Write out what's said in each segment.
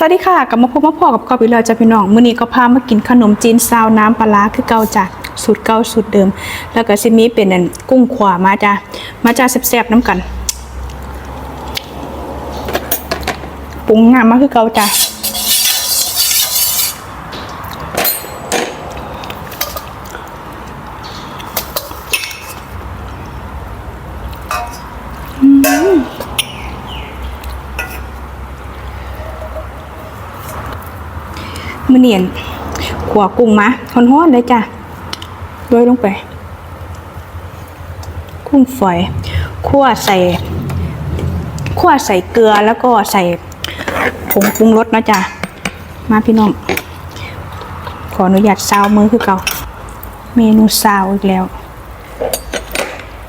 สวัสดีค่ะกลับมาพบมาพอกับกอบอีกแล้วจ้ะพี่น้องมื้อนี้ก็พามากินขนมจีนซาวน้ำปลาคือเก่าจ้ะสูตรเก่าสูตรเดิม แล้วก็ซิมีเป็นอันกุ้งขวามาจ้ะมาจ้าแซ่บๆน้ำกันปรุงงามมากคือเก่าจ้ะ มือเนียนขวกุ้งมาฮ้อนๆเลยจ้ะโรยลงไป กุ้งฝอยคั่วใส่คั่วใส่เกลือแล้วก็ใส่ผงปรุงรสนะจ๊ะมาพี่น้อง ขออนุญาตซาวมือคือเก่า เมนูซาวอีกแล้ว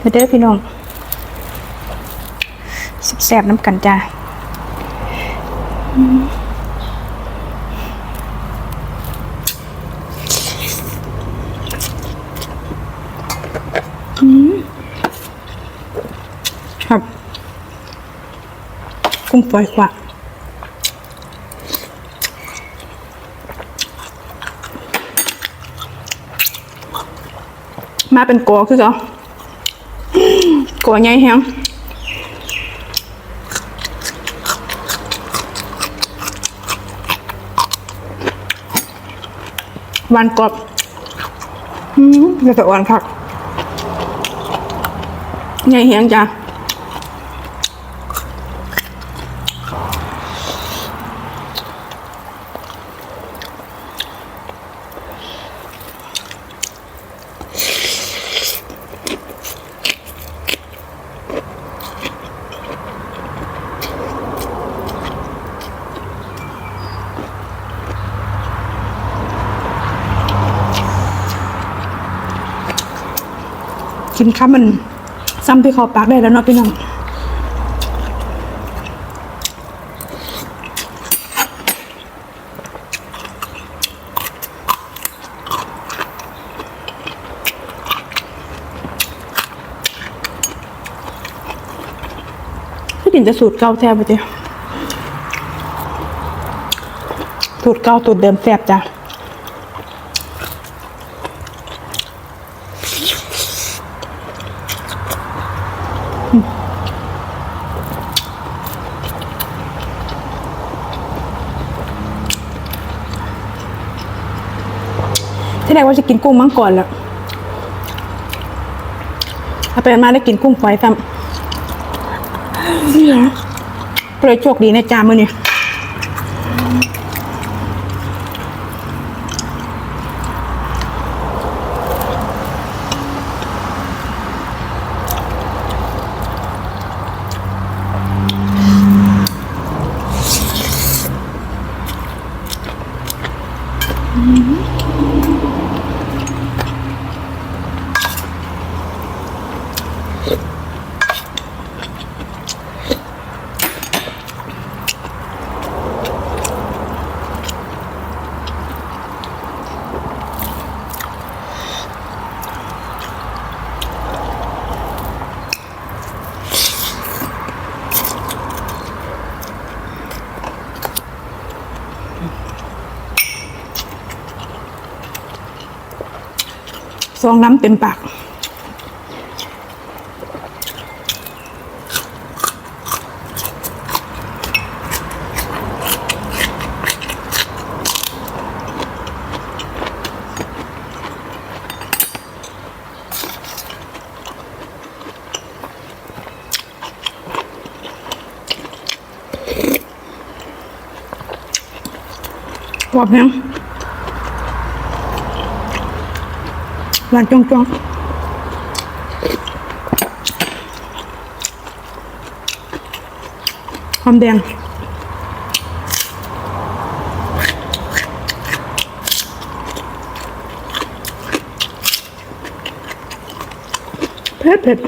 มาเด้อพี่น้องแซ่บๆน้ำกันจ้า กุ้งฝอยกว่ามาเป็นโกอคือเขาโกอใหญ่แฮงหวานกรอบอืมเดี๋ยวจะหวานคักใหญ่แฮงจ้ะ กินข้ามันซ้ำที่คอปากได้แล้วเนาะพี่น้องพี่ดินจะสูตรเก่าแทบไปเจ้สูตรเก่าสูตรเดิมแซ่บจ้ะ ที่แรกว่าจะกินกุ้งมังก่อนแล้วเอาไปมาได้กินกุ้งฝอยซ้ำนี่เหรอเลยโชคดีในะจามือนี่ย องน้ำเต็มปากกรอบยัง หวานจงจงหอมแดงเผ็ดเผ็ด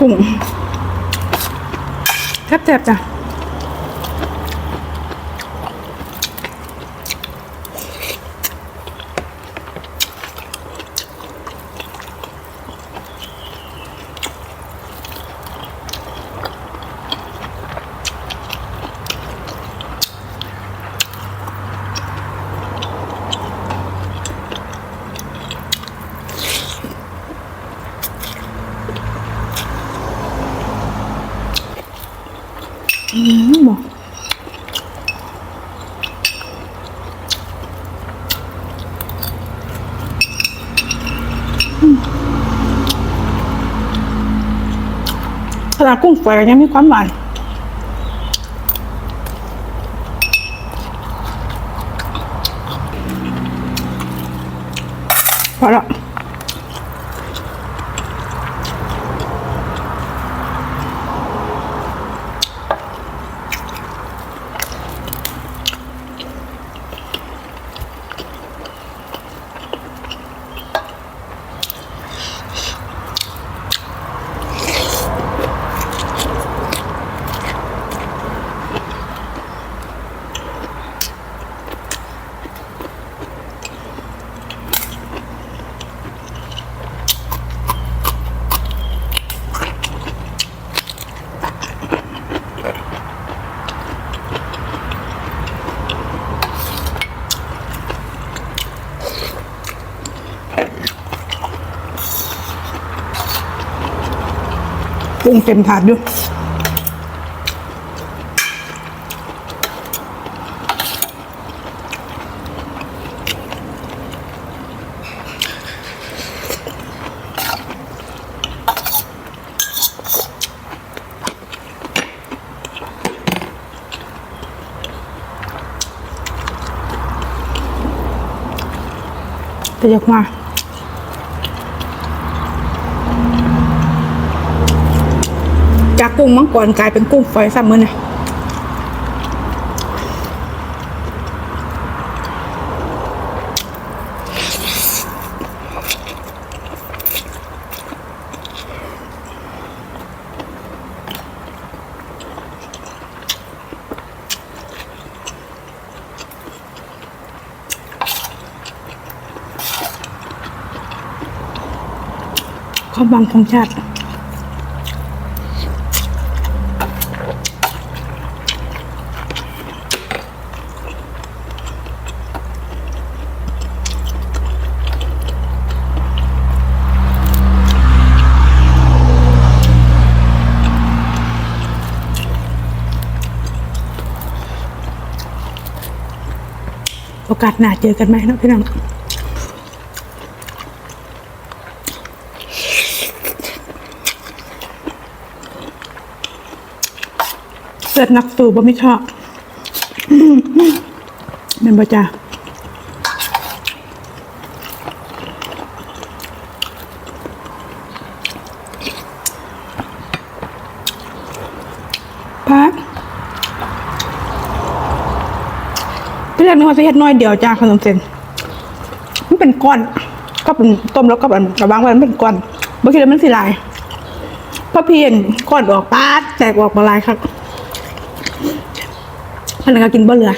กุ้งแซ่บๆจ้ะ ขนากุ้งฝอยยังมีความหวานพอแล้ว กุ้งเต็มถาดอยู่แต่อยากมา จา กุ้งมังกรกลายเป็นกุ้งฝอยซ้ำมือนะความบังของชาติ อกาสหน้าเจอกันไหมนะพี่น้องเลือดนักสู้บ่ไม่ชอบแมันบ่จ้าพักเล็ก นึกว่าจะเฮ็ดน้อยเดียวจ้าขนมเส้นมันเป็นก้อนก็เป็นต้มแล้วก็แบบวังไว้มันเป็นก้อนเมื่อกี้มันสิลายพอเพียนก้อนออกปาดแตกออกมาลายครับมันก็กินบ่เหลือ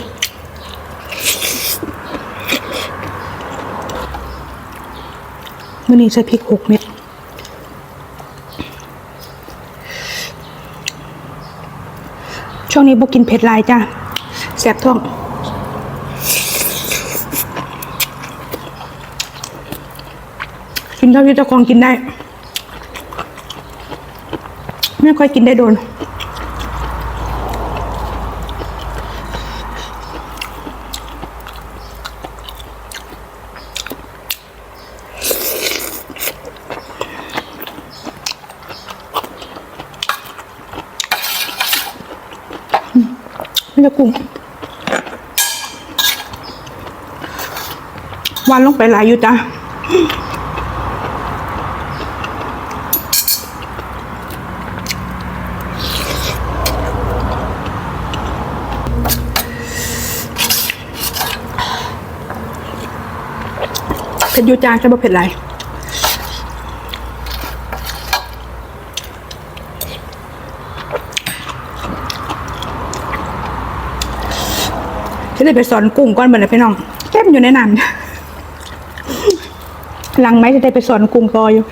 มื่อนี้ใช้พริกหกเม็ดช่วงนี้บ่กินเผ็ดลายจ้าแสบท้อง กินเท่าที่เจ้าของกินได้ ไม่ค่อยกินได้โดน ไม่จะกุ้งวันลงไปหลายอยู่จ้ะ ผ็ดยู่จางจะบ่เผ็ดไรฉันเลยไปสอนกุ้งก้อนเหมือนไอ้พี่น้องเก้มอยู่ในน้ำหลังไหม้จะได้ไปสอนกุ้งกออยู่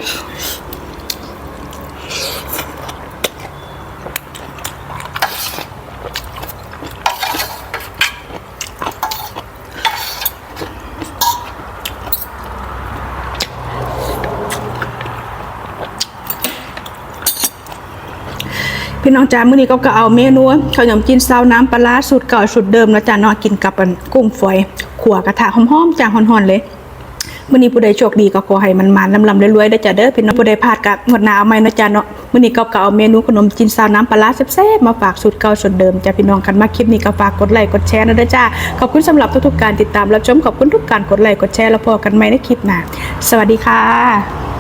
พี่น้องจ้ามื้อนี้ก็ก็เอาเมนูข้าวยำจีนซาวน้ำปลาสูตรเก่าสูตรเดิมแล้วจ้านาะกินกับกุ้งฝอยขั่วกระทะหอมๆจ้าฮ้อนๆเลยมื้อนี้ผู้ใดโชคดีก็ขอให้มันมานลำๆรวยๆเด้จ้าเด้อพี่น้องผู้ใดพลาดก็งดหน้าเอาใหม่นะจ้าเนาะมื้อนี้ก็ก็เอาเมนูขนมจีนซาวน้ำปลาแซ่บๆมาฝากสูตรเก่าสูตรเดิมจ้าพี่น้องกันมาคลิปนี้ก็ฝากกดไลค์กดแชร์นะเด้อจ้าขอบคุณสำหรับทุกๆการติดตามรับชมขอบคุณทุกการกดไลค์กดแชร์แล้วพบกันใหม่ในคลิปหน้าสวัสดีค่ะ